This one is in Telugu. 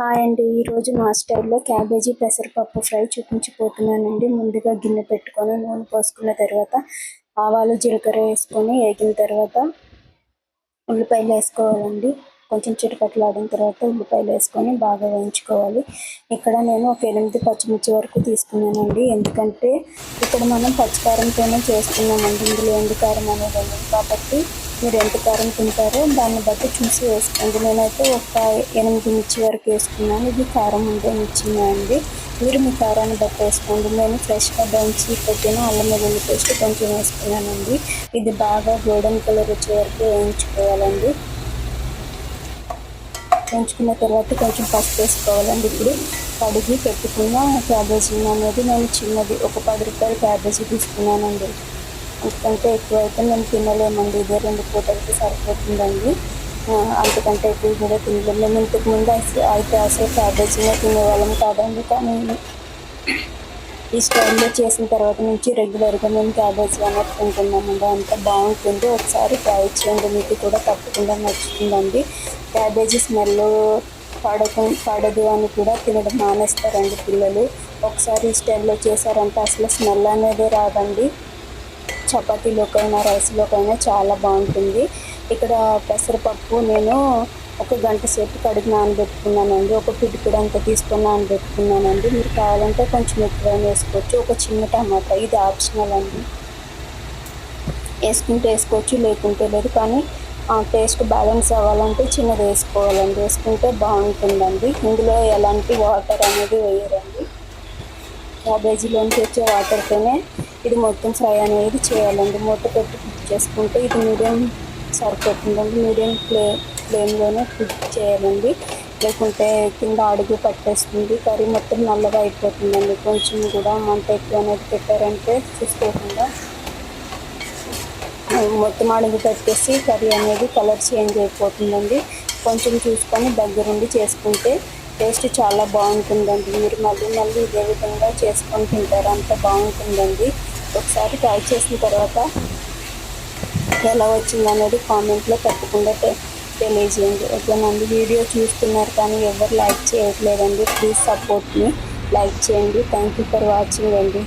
హాయ్ అండి ఈరోజు మా స్టైల్లో క్యాబేజీ పెసరపప్పు ఫ్రై చూపించిపోతున్నానండి. ముందుగా గిన్నె పెట్టుకొని నూనె పోసుకున్న తర్వాత ఆవాలు జీలకర్ర వేసుకొని వేగిన తర్వాత ఉల్లిపాయలు వేసుకోవాలండి. కొంచెం చిటపట్లాడిన తర్వాత ఉల్లిపాయలు వేసుకొని బాగా వేయించుకోవాలి. ఇక్కడ నేను ఒక ఎనిమిది పచ్చిమిర్చి వరకు తీసుకున్నానండి. ఎందుకంటే ఇక్కడ మనం పచ్చికారంతోనే చేస్తున్నామండి. ఇందులో ఎండుకారం అనేది కాబట్టి మీరు ఎంత కారం తింటారో దాన్ని బట్టి చూసి వేసుకోండి. నేనైతే ఒక ఎనిమిది మిర్చి వరకు వేసుకున్నాను. ఇది కారం ఉండే మిర్చినే అండి. మీరు మీ కారాన్ని బట్టి వేసుకోండి. నేను ఫ్రెష్గా దంచి పెట్టిన అల్లం వెల్లుల్లి పేస్ట్ కొంచెం వేసుకున్నానండి. ఇది బాగా గోల్డెన్ కలర్ వచ్చే వరకు వేయించుకోవాలండి. వేయించుకున్న తర్వాత కొంచెం పసుపు వేసుకోవాలండి. ఇప్పుడు కడిగి పెట్టుకున్న క్యాబేజీ అనేది నేను చిన్నది ఒక పది రూపాయల క్యాబేజీ తీసుకున్నానండి. అంతకంటే ఎక్కువ అయితే మేము తినలేమండి. ఇదే రెండు పూటలకి సరిపోతుందండి. అంతకంటే ఎక్కువ కూడా తినలేము మేము ఇంతకుముందు అయితే అసలు క్యాబేజీనే తినేవాళ్ళం కాదండి. కానీ ఈ స్టైల్లో చేసిన తర్వాత నుంచి రెగ్యులర్గా మేము క్యాబేజీ అనేది తింటున్నామండి. అంత బాగుంటుంది. ఒకసారి ట్రై చేయండి. మీకు కూడా తప్పకుండా నచ్చుతుందండి. క్యాబేజీ స్మెల్ పడక పడదు అని కూడా తినడం మానేస్తారండి పిల్లలు. ఒకసారి ఈ స్టైల్లో చేశారంటే అసలు స్మెల్ అనేది రాదండి. చపాతీలోకైనా రైస్లోకైనా చాలా బాగుంటుంది. ఇక్కడ పెసరపప్పు నేను ఒక గంట సేపు కడిగి నానబెట్టుకున్నానండి. ఒక పిడికిడ అంత తీసుకొని నానబెట్టుకున్నానండి. మీరు కావాలంటే కొంచెం ఎక్కువైనా వేసుకోవచ్చు. ఒక చిన్న టమాటా ఇది ఆప్షనల్ అండి. వేసుకుంటే వేసుకోవచ్చు లేకుంటే లేదు. కానీ టేస్ట్ బ్యాలెన్స్ అవ్వాలంటే చిన్నది వేసుకోవాలండి. వేసుకుంటే బాగుంటుందండి. ఇందులో ఎలాంటి వాటర్ అనేది వేయరు. క్యాబేజీలోంచి వచ్చే వాటర్తోనే ఇది మొత్తం ఫ్రై అనేది చేయాలండి. మూత పెట్టి కుక్ చేసుకుంటే ఇది మీడియం సరిపోతుందండి. మీడియం ఫ్లే ఫ్లేమ్లోనే కుక్ చేయాలండి. లేకుంటే కింద అడుగు పట్టేస్తుంది. కర్రీ మొత్తం నల్లగా అయిపోతుందండి. కొంచెం కూడా మంట ఎక్కువ అనేది పెట్టారంటే చూసుకోకుండా మొత్తం అడుగు పెట్టేసి కర్రీ అనేది కలర్ చేంజ్ అయిపోతుందండి. కొంచెం చూసుకొని దగ్గరుండి చేసుకుంటే టేస్ట్ చాలా బాగుంటుందండి. మీరు మళ్ళీ మళ్ళీ ఇదే విధంగా చేసుకొని తింటారు. అంత బాగుంటుందండి. ఒకసారి ట్రై చేసిన తర్వాత ఎలా వచ్చిందనేది కామెంట్లో తప్పకుండా తెలియజేయండి. ఓకేనండి. వీడియో చూస్తున్నారు కానీ ఎవరు లైక్ చేయట్లేదండి. ప్లీజ్ సపోర్ట్ని లైక్ చేయండి. థ్యాంక్ యూ ఫర్ వాచింగ్ అండి.